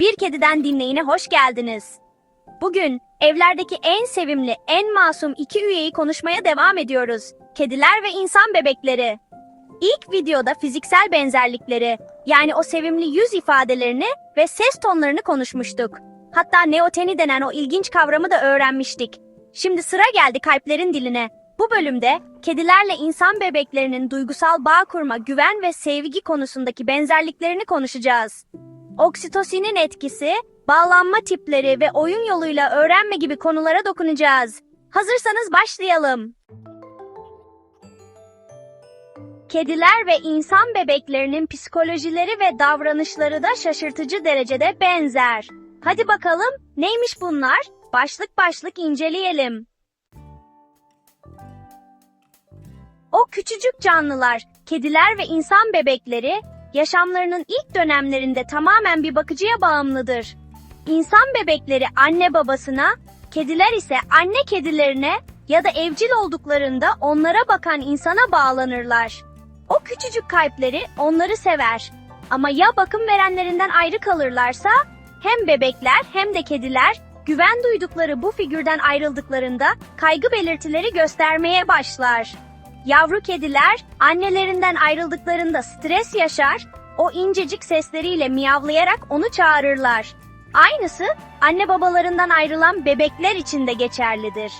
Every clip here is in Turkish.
Bir Kediden Dinleyine hoş geldiniz. Bugün evlerdeki en sevimli, en masum iki üyeyi konuşmaya devam ediyoruz. Kediler ve insan bebekleri. İlk videoda fiziksel benzerlikleri, yani o sevimli yüz ifadelerini ve ses tonlarını konuşmuştuk. Hatta neoteni denen o ilginç kavramı da öğrenmiştik. Şimdi sıra geldi kalplerin diline. Bu bölümde kedilerle insan bebeklerinin duygusal bağ kurma, güven ve sevgi konusundaki benzerliklerini konuşacağız. Oksitosinin etkisi, bağlanma tipleri ve oyun yoluyla öğrenme gibi konulara dokunacağız. Hazırsanız başlayalım. Kediler ve insan bebeklerinin psikolojileri ve davranışları da şaşırtıcı derecede benzer. Hadi bakalım neymiş bunlar? Başlık başlık inceleyelim. O küçücük canlılar, kediler ve insan bebekleri, yaşamlarının ilk dönemlerinde tamamen bir bakıcıya bağımlıdır. İnsan bebekleri anne babasına, kediler ise anne kedilerine ya da evcil olduklarında onlara bakan insana bağlanırlar. O küçücük kalpleri onları sever. Ama ya bakım verenlerinden ayrı kalırlarsa, hem bebekler hem de kediler güven duydukları bu figürden ayrıldıklarında kaygı belirtileri göstermeye başlar. Yavru kediler annelerinden ayrıldıklarında stres yaşar, o incecik sesleriyle miyavlayarak onu çağırırlar. Aynısı anne babalarından ayrılan bebekler için de geçerlidir.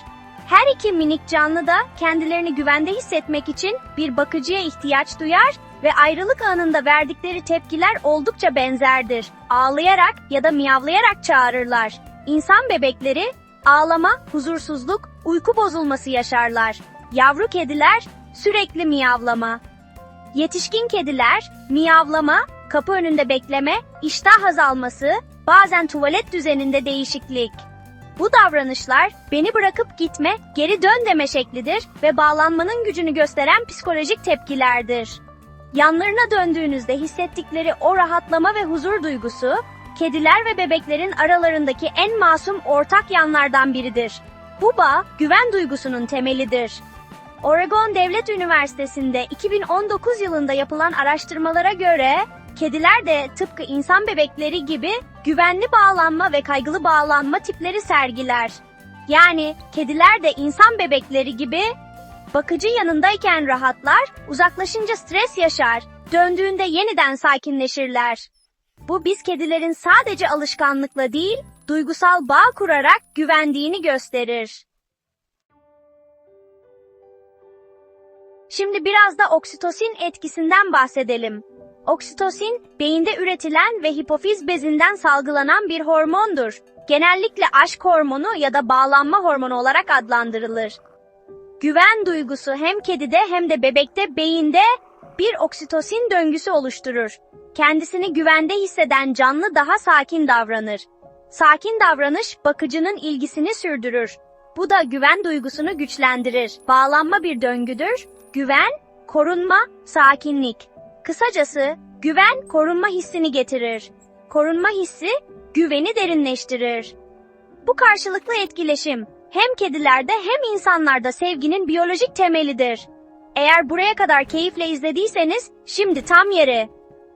Her iki minik canlı da kendilerini güvende hissetmek için bir bakıcıya ihtiyaç duyar ve ayrılık anında verdikleri tepkiler oldukça benzerdir. Ağlayarak ya da miyavlayarak çağırırlar. İnsan bebekleri ağlama, huzursuzluk, uyku bozulması yaşarlar. Yavru kediler sürekli miyavlama. Yetişkin kediler miyavlama, kapı önünde bekleme, iştah azalması, bazen tuvalet düzeninde değişiklik. Bu davranışlar beni bırakıp gitme, geri dön deme şeklidir ve bağlanmanın gücünü gösteren psikolojik tepkilerdir. Yanlarına döndüğünüzde hissettikleri o rahatlama ve huzur duygusu, kediler ve bebeklerin aralarındaki en masum ortak yanlardan biridir. Bu bağ, güven duygusunun temelidir. Oregon Devlet Üniversitesi'nde 2019 yılında yapılan araştırmalara göre kediler de tıpkı insan bebekleri gibi güvenli bağlanma ve kaygılı bağlanma tipleri sergiler. Yani kediler de insan bebekleri gibi bakıcı yanındayken rahatlar, uzaklaşınca stres yaşar, döndüğünde yeniden sakinleşirler. Bu biz kedilerin sadece alışkanlıkla değil, duygusal bağ kurarak güvendiğini gösterir. Şimdi biraz da oksitosin etkisinden bahsedelim. Oksitosin, beyinde üretilen ve hipofiz bezinden salgılanan bir hormondur. Genellikle aşk hormonu ya da bağlanma hormonu olarak adlandırılır. Güven duygusu hem kedide hem de bebekte beyinde bir oksitosin döngüsü oluşturur. Kendisini güvende hisseden canlı daha sakin davranır. Sakin davranış bakıcının ilgisini sürdürür. Bu da güven duygusunu güçlendirir. Bağlanma bir döngüdür. Güven, korunma, sakinlik. Kısacası güven korunma hissini getirir. Korunma hissi güveni derinleştirir. Bu karşılıklı etkileşim hem kedilerde hem insanlarda sevginin biyolojik temelidir. Eğer buraya kadar keyifle izlediyseniz şimdi tam yeri.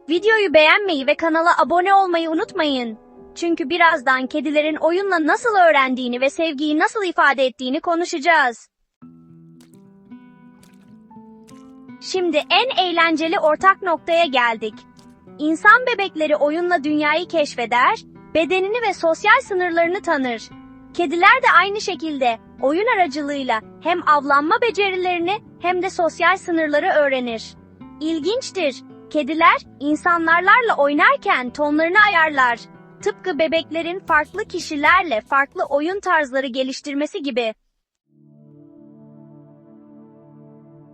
Videoyu beğenmeyi ve kanala abone olmayı unutmayın. Çünkü birazdan kedilerin oyunla nasıl öğrendiğini ve sevgiyi nasıl ifade ettiğini konuşacağız. Şimdi en eğlenceli ortak noktaya geldik. İnsan bebekleri oyunla dünyayı keşfeder, bedenini ve sosyal sınırlarını tanır. Kediler de aynı şekilde oyun aracılığıyla hem avlanma becerilerini hem de sosyal sınırları öğrenir. İlginçtir. Kediler insanlarla oynarken tonlarını ayarlar. Tıpkı bebeklerin farklı kişilerle farklı oyun tarzları geliştirmesi gibi.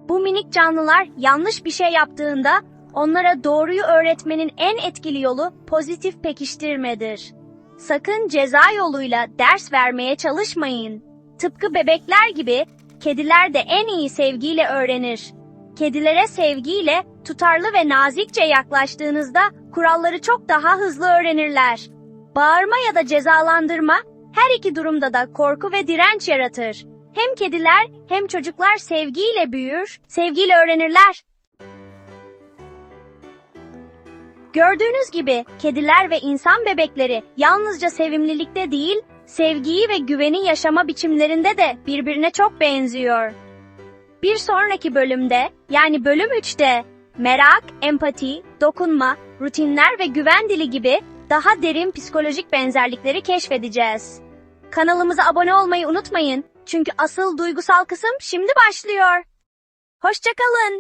Bu minik canlılar yanlış bir şey yaptığında onlara doğruyu öğretmenin en etkili yolu pozitif pekiştirmedir. Sakın ceza yoluyla ders vermeye çalışmayın. Tıpkı bebekler gibi kediler de en iyi sevgiyle öğrenir. Kedilere sevgiyle tutarlı ve nazikçe yaklaştığınızda kuralları çok daha hızlı öğrenirler. Bağırma ya da cezalandırma her iki durumda da korku ve direnç yaratır. Hem kediler hem çocuklar sevgiyle büyür, sevgiyle öğrenirler. Gördüğünüz gibi kediler ve insan bebekleri yalnızca sevimlilikte değil, sevgiyi ve güveni yaşama biçimlerinde de birbirine çok benziyor. Bir sonraki bölümde, yani bölüm 3'te merak, empati, dokunma, rutinler ve güven dili gibi daha derin psikolojik benzerlikleri keşfedeceğiz. Kanalımıza abone olmayı unutmayın çünkü asıl duygusal kısım şimdi başlıyor. Hoşçakalın.